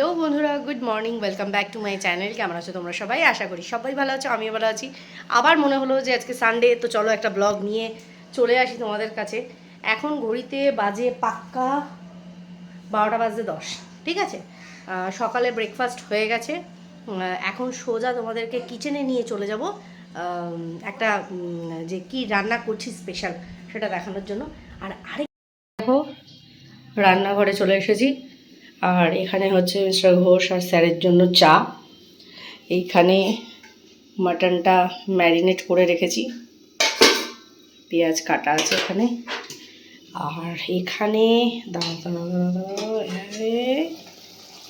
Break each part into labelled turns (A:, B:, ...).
A: Hello বন্ধুরা good morning welcome back to my channel কেমন আছো তোমরা সবাই? আশা করি সবাই ভালো আছো, আমিও ভালো আছি। আবার মনে হলো যে আজকে সানডে তো চলো একটা ব্লগ নিয়ে চলে আসি তোমাদের কাছে। এখন ঘড়িতে বাজে পাক্কা বারোটা বাজে দশ, ঠিক আছে? সকালে ব্রেকফাস্ট হয়ে গেছে। এখন সোজা তোমাদেরকে কিচেনে নিয়ে চলে যাব। একটা যে কি রান্না করছি স্পেশাল সেটা দেখানোর জন্য। আর আরেক দেখো, রান্নাঘরে চলে এসেছি। আর এখানে হচ্ছে মিস্টার ঘোষ আর স্যারের জন্য চা। এইখানে মাটনটা ম্যারিনেট করে রেখেছি। পেঁয়াজ কাটা আছে এখানে। আর এখানে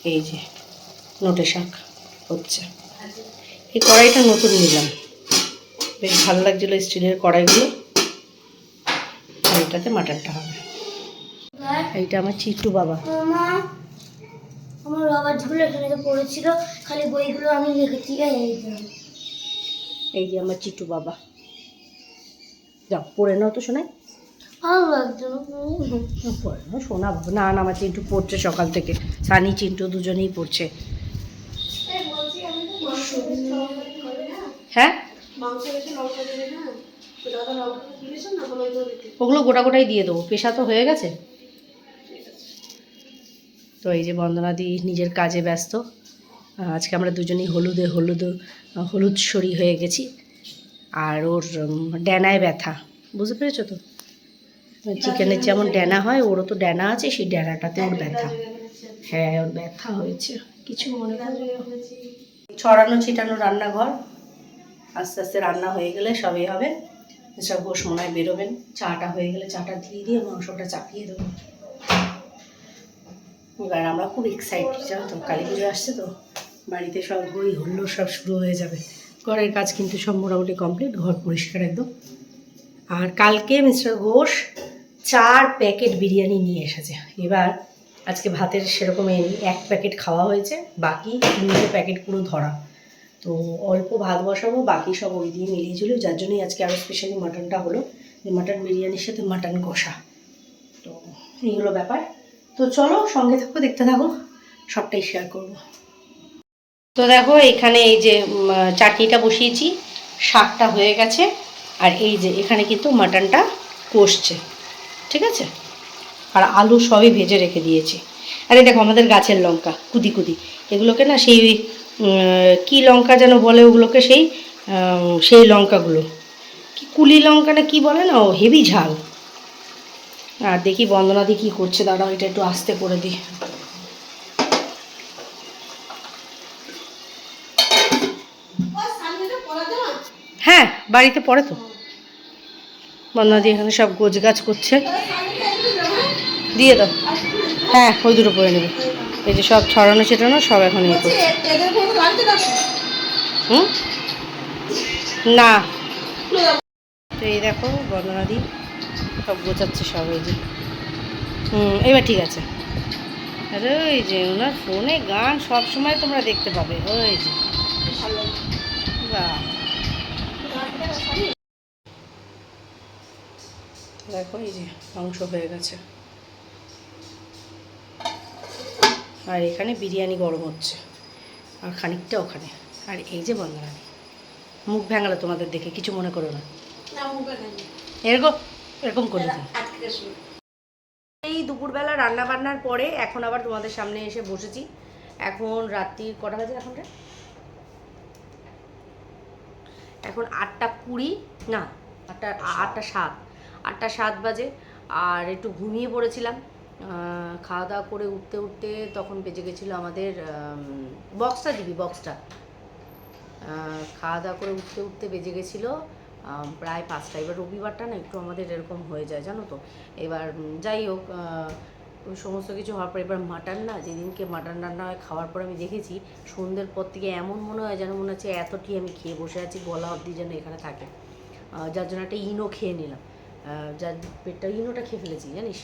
A: এই যে নোটে শাক হচ্ছে। এই কড়াইটা নতুন নিলাম। বেশ ভালো লাগছিল স্টিলের কড়াইগুলো। এটাতে মাটনটা হবে। এইটা আমার চিট্টু বাবা।
B: আমার রবার্টগুলো এখানে তো পড়েছিল খালি বইগুলো আমি রেখেছি এই যে।
A: এই যে আমার চিট্টু বাবা। যাও পড়ে নাও তো শোনাই
B: ভালো লাগছে না
A: পড়ে নাও শোনা না না আমার চিন্টু পড়ছে সকাল থেকে। সানি চিন্টু দুজনেই পড়ছে। হ্যাঁ? ওগুলো গোটা গোটাই দিয়ে দেবো। পেশা তো হয়ে গেছে। তো এই যে বন্দনাদি নিজের কাজে ব্যস্ত আজকে আমরা দুজনেই হলুদে হলুদ হলুদ সরি হয়ে গেছি। আর ওর ড্যানায় ব্যথা, বুঝতে পেরেছ তো? চিকেনের যেমন ড্যানা হয়, ওরও তো ড্যানা আছে, সেই ড্যানাটাতে ওর ব্যথা। হ্যাঁ ওর ব্যথা হয়েছে, কিছু মনে ছড়ানো ছিটানো রান্নাঘর, আস্তে আস্তে রান্না হয়ে গেলে সবই হবে। সব ঘোষ মনে হয় বেরোবেন, চাটা হয়ে গেলে চাটা দিয়ে দিয়ে মাংসটা চাপিয়ে দেবো। এবার আমরা খুব এক্সাইটেড জানো তো? কালী পুজো আসছে তো, বাড়িতে সব হই হুল্লোড় সব শুরু হয়ে যাবে। ঘরের কাজ কিন্তু সব মোটামুটি কমপ্লিট ঘর পরিষ্কার একদম। আর কালকে মিস্টার ঘোষ চার প্যাকেট বিরিয়ানি নিয়ে এসেছে। এবার আজকে ভাতের সেরকম এক প্যাকেট খাওয়া হয়েছে, বাকি তিনটে প্যাকেট পুরো ধরা। তো অল্প ভাত বসাবো, বাকি সব ওই দিয়ে মিলিয়ে ছিল যার জন্যই আজকে আরও স্পেশালি মাটনটা হলো, যে মাটন বিরিয়ানির সাথে মাটন কষা। তো এই হলো ব্যাপার। তো চলো সঙ্গে থাকো, দেখতে থাকো, সবটাই শেয়ার করব। তো দেখো, এখানে এই যে চাটনিটা বসিয়েছি, শাকটা হয়ে গেছে, আর এই যে, এখানে কিন্তু মাটনটা কষছে, ঠিক আছে? আর আলু সবই ভেজে রেখে দিয়েছি। আরে দেখো, আমাদের গাছের লঙ্কা, কুদি কুদি, এগুলোকে না সেই কি লঙ্কা যেন বলে ওগুলোকে সেই সেই লঙ্কাগুলো। কি কুলি লঙ্কা না কি বলে না ও, হেভি ঝাল। আর দেখি বন্দনা বন্দনাদি কি করছে। দাঁড়াও, এটা একটু আস্তে করে দিই হ্যাঁ বাড়িতে পড়ে তো। বন্দনা বন্দনাদি এখানে সব গোছ গাছ করছে। দিয়ে দাও। হ্যাঁ ওই দুটো পরে নেবে। এই যে সব ছড়ানো ছেটানো সব এখন ইয়ে করছে। হুম? না। এই দেখো বন্দনাদি সব গোছাচ্ছে সব এই যে। হুম এবার ঠিক আছে। আরে ওই যে ওনার ফোনে গান সব সময় তোমরা দেখতে পাবে ওই যে। দেখো এই যে মাংস হয়ে গেছে। আর এখানে বিরিয়ানি গরম হচ্ছে। আর খানিকটা ওখানে। আর এই যে বন্দনাদি মুখ ভ্যাঙালো তোমাদের দেখে কিছু মনে করো না। এরকম এরকম করে দিই। এই দুপুরবেলা রান্না বান্নার পরে এখন আবার তোমাদের সামনে এসে বসেছি। এখন রাত্রি কটা বাজে এখন এখন আটটা কুড়ি না আটটা আটটা সাত। আটটা সাত বাজে আর একটু ঘুমিয়ে পড়েছিলাম। খাওয়া দাওয়া করে উঠতে উঠতে তখন বেজে গেছিল আমাদের বক্সটা দিবি বক্সটা। খাওয়া দাওয়া করে উঠতে উঠতে বেজে গেছিল প্রায় পাঁচটা। এবার রবিবারটা না একটু আমাদের এরকম হয়ে যায়, জানো তো? এবার যাই হোক সমস্ত কিছু হওয়ার পর এবার মাটন না, যেদিনকে মাটন রান্না হয়, খাওয়ার পর আমি দেখেছি সন্ধ্যের পর থেকে এমন মনে হয় যেন মনে হচ্ছে এতটি আমি খেয়ে বসে আছি, গলা অবধি যেন এখানে থাকে। যার জন্য একটা ইনো খেয়ে নিলাম। যার পেটটা, ইনোটা খেয়ে ফেলেছি, জানিস?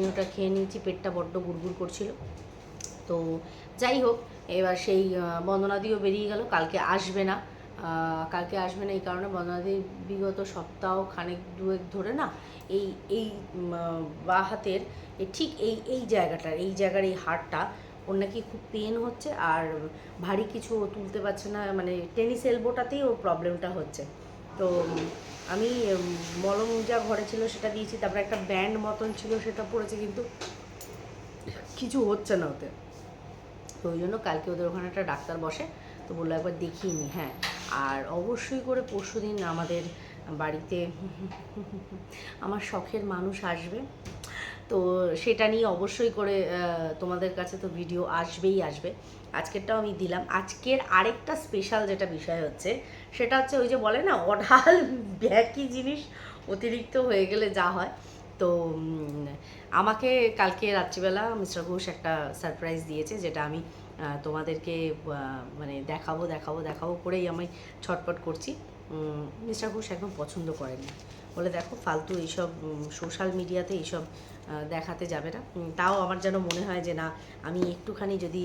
A: ইনোটা খেয়ে নিয়েছি, পেটটা বড্ড গুড়গুড় করছিল। তো যাই হোক, এবার সেই বন্দনাদিও বেরিয়ে গেল, কালকে আসবে না। কালকে আসবে না, এই কারণে বন্দনাদি বিগত সপ্তাহ খানেক দুয়েক ধরে না এই এই বাঁ হাতের ঠিক এই এই জায়গাটার, এই জায়গার এই হাড়টা ওর নাকি খুব পেন হচ্ছে আর ভারী কিছু তুলতে পারছে না মানে টেনিস এলবোটাতেই ওর প্রবলেমটা হচ্ছে। তো আমি মলম যা ঘরে ছিল সেটা দিয়েছি, তারপরে একটা ব্যান্ড মতন ছিল সেটা পড়েছে, কিন্তু কিছু হচ্ছে না ওতে। তো ওই জন্য কালকে ওদের ওখানে একটা ডাক্তার বসে, তো বলল একবার দেখিয়ে নি হ্যাঁ। আর অবশ্যই করে পরশু দিন আমাদের বাড়িতে আমার শখের মানুষ আসবে। তো সেটা নিয়ে অবশ্যই করে তোমাদের কাছে তো ভিডিও আসবেই আসবে। আজকেরটাও আমি দিলাম। আজকের আরেকটা স্পেশাল যেটা বিষয় হচ্ছে, সেটা হচ্ছে ওই যে বলে না, অঢাল ব্যাকি জিনিস অতিরিক্ত হয়ে গেলে যা হয়। তো আমাকে কালকে রাত্রিবেলা মিস্টার ঘোষ একটা সারপ্রাইজ দিয়েছে, যেটা আমি তোমাদেরকে মানে দেখাবো দেখাবো দেখাবো করেই আমি ছটপট করছি। মিস্টার ঘোষ একদম পছন্দ করেনি বলে দেখো, ফালতু এইসব সোশ্যাল মিডিয়াতে এইসব দেখাতে যাবে না। তাও আমার যেন মনে হয় যে না, আমি একটুখানি যদি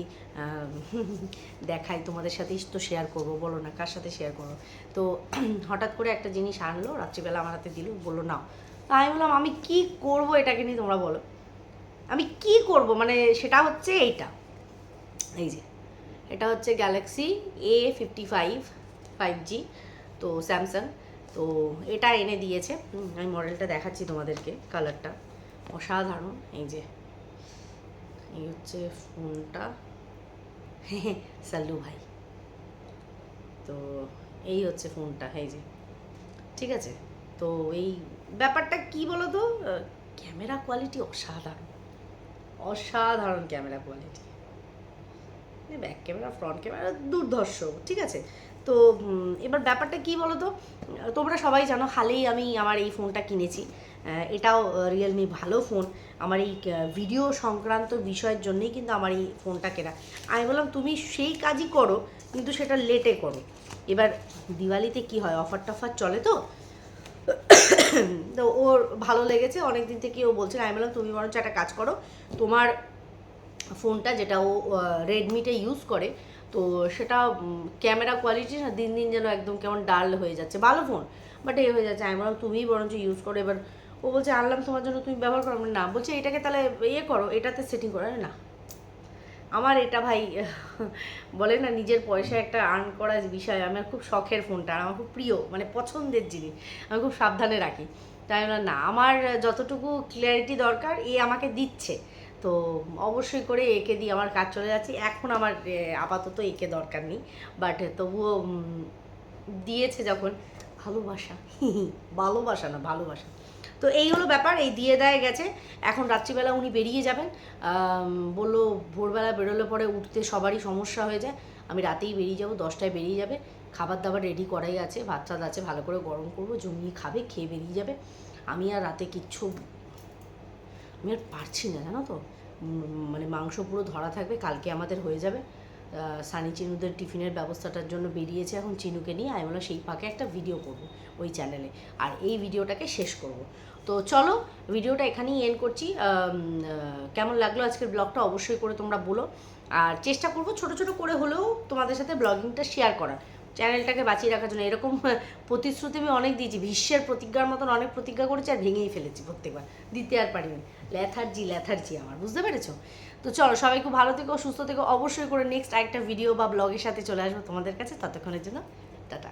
A: দেখাই, তোমাদের সাথেই তো শেয়ার করব। বলো না, কার সাথে শেয়ার করব? তো হঠাৎ করে একটা জিনিস আনলো, রাত্রিবেলা আমার হাতে দিল, বলল, নাও। তা আমি বললাম, আমি কি করব এটাকে নিয়ে তোমরা বলো? আমি কি করব? মানে সেটা হচ্ছে এইটা। এই যে, এটা হচ্ছে Galaxy A fifty five five G তো স্যামসাং তো এটা এনে দিয়েছে। আমি মডেলটা দেখাচ্ছি তোমাদেরকে কালারটা অসাধারণ, এই যে। এই হচ্ছে ফোনটা। সাল্লু ভাই। তো এই হচ্ছে ফোনটা, এই যে। ঠিক আছে? তো এই ব্যাপারটা কি বলো তো ক্যামেরা কোয়ালিটি অসাধারণ। অসাধারণ camera quality back camera front camera দুর্ধর্ষ, ঠিক আছে? তো এবার ব্যাপারটা কি বলো তো তোমরা সবাই জানো, হালেই আমি আমার এই ফোনটা কিনেছি। এটাও রিয়েলমি ভালো ফোন। আমার এই ভিডিও সংক্রান্ত বিষয়ের জন্যেই কিন্তু আমার এই ফোনটা কেনা। আমি বললাম, তুমি সেই কাজই করো, কিন্তু সেটা লেটে করো। এবার দিওয়ালিতে কি হয়? অফার টফার চলে তো? তো ওর ভালো লেগেছে। অনেক দিন থেকে ও বলছে আমি বললাম, তুমি বরঞ্চ একটা কাজ করো। তোমার ফোনটা যেটা ও রেডমিতে ইউজ করে, তো সেটা ক্যামেরা কোয়ালিটি না, দিন দিন যেন একদম কেমন ডাল হয়ে যাচ্ছে। ভালো ফোন বাট এ হয়ে যাচ্ছে। আমি বললাম, তুমিই বরঞ্চ ইউজ করো। এবার ও বলছে, আনলাম, তোমার জন্য তুমি ব্যবহার করো? না। বলছে, এটাকে তাহলে ইয়ে করো, এটাতে সেটিং করো। না। আমার এটা ভাই, বলে না, নিজের পয়সা একটা আর্ন করার বিষয়। আমার খুব শখের ফোনটা আর আমার খুব প্রিয় মানে পছন্দের জিনিস। আমি খুব সাবধানে রাখি। তাই না, আমার যতটুকু ক্লিয়ারিটি দরকার, এ আমাকে দিচ্ছে। তো অবশ্যই করে একে দিয়ে আমার কাজ চলে যাচ্ছে। এখন আমার আপাতত একে দরকার নেই। বাট তবুও দিয়েছে যখন, ভালোবাসা। ভালোবাসা না, ভালোবাসা। তো এই হলো ব্যাপার, এই দিয়ে দেয় গেছে। এখন রাত্রিবেলা উনি বেরিয়ে যাবেন। বলল, ভোরবেলা বেরোলে পরে উঠতে সবারই সমস্যা হয়ে যায়। আমি রাতেই বেরিয়ে যাব, দশটায় বেরিয়ে যাবে। খাবার দাবার রেডি করাই আছে ভাত টাত আছে, ভালো করে গরম করব, জমিয়ে খাবে, খেয়ে বেরিয়ে যাবে। আমি আর রাতে কিচ্ছু আমি আর পারছি না, জানো তো? মানে মাংস পুরো ধরা থাকবে, কালকে আমাদের হয়ে যাবে। সানি চিনুদের টিফিনের ব্যবস্থাটার জন্য বেরিয়েছে এখন চিনুকে নিয়ে, আমি বললাম, সেই ফাঁকে একটা ভিডিও করব ওই চ্যানেলে আর এই ভিডিওটাকে শেষ করব। তো চলো, ভিডিওটা এখানেই এন্ড করছি। কেমন লাগল আজকের ব্লগটা অবশ্যই করে তোমরা বলো। আর চেষ্টা করব ছোট ছোট করে হলেও তোমাদের সাথে ব্লগিংটা শেয়ার করার। চ্যানেলটাকে বাঁচিয়ে রাখার জন্য এরকম প্রতিশ্রুতি আমি অনেক দিয়েছি। বিশ্বের প্রতিজ্ঞার মতন অনেক প্রতিজ্ঞা করেছি আর ভেঙেই ফেলেছি প্রত্যেকবার। দিতে আর পারিনি। ল্যাথার্জি ল্যাথার্জি আমার, বুঝতে পেরেছ? তো চলো, সবাই খুব ভালো থেকো, সুস্থ থেকো। অবশ্যই করে নেক্সট আরেকটা ভিডিও বা ব্লগের সাথে চলে আসব তোমাদের কাছে। ততক্ষণের জন্য, টাটা।